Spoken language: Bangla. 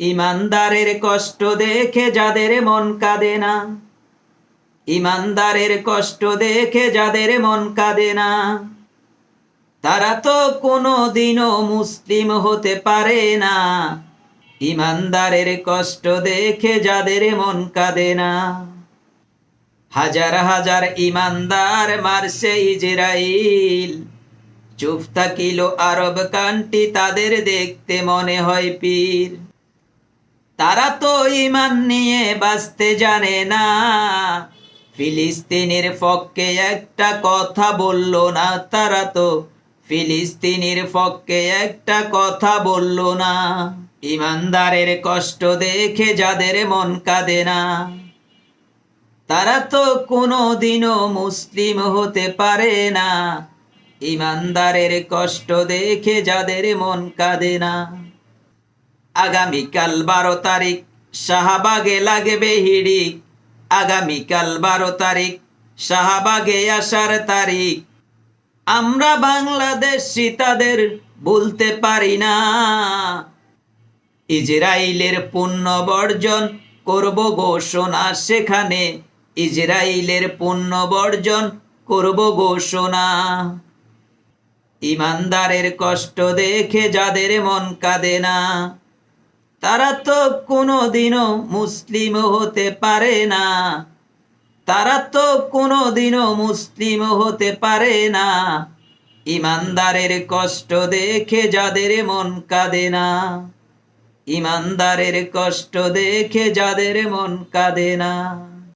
ইমানদারের কষ্ট দেখে যাদের মন কাঁদে না। ইমানদারের কষ্ট দেখে যাদের মন কাঁদে না। তারা তো কোনো দিনও মুসলিম হতে পারে না। ইমানদারের কষ্ট দেখে যাদের মন কাঁদে না। হাজার হাজার ইমানদার মারছে ইজরাইল। চুপ থাকিল আরব কান্টি তাদের দেখতে মনে হয় পীর। তারা তো ইমান নিয়ে বাঁচতে জানে না। ফিলিস্তিনের পক্ষে একটা কথা বলল না, তারা তো ফিলিস্তিনের পক্ষে একটা কথা বলল না। ইমানদারের কষ্ট দেখে যাদের মন কাঁদে না। তারা তো কোনো দিনও মুসলিম হতে পারে না। ইমানদারের কষ্ট দেখে যাদের মন কাঁদে না। আগামীকাল বারো তারিখ, শাহবাগে লাগবে হিড়িক। আগামীকাল বারো তারিখ, শাহবাগে আসার তারিখ। আমরা বাংলাদেশি তাদের বলতে পারি না। ইসরায়েলের পুণ্য বর্জন করব ঘোষণা সেখানে। ইসরায়েলের পুণ্য বর্জন করব ঘোষণা। ইমানদারের কষ্ট দেখে যাদের মন কাঁদে না। তারা তো কোনো দিনও মুসলিম হতে পারে না। তারা তো কোনো দিনও মুসলিম হতে পারে না। ইমানদারের কষ্ট দেখে যাদের মন কাঁদে না। ইমানদারের কষ্ট দেখে যাদের মন কাঁদে না।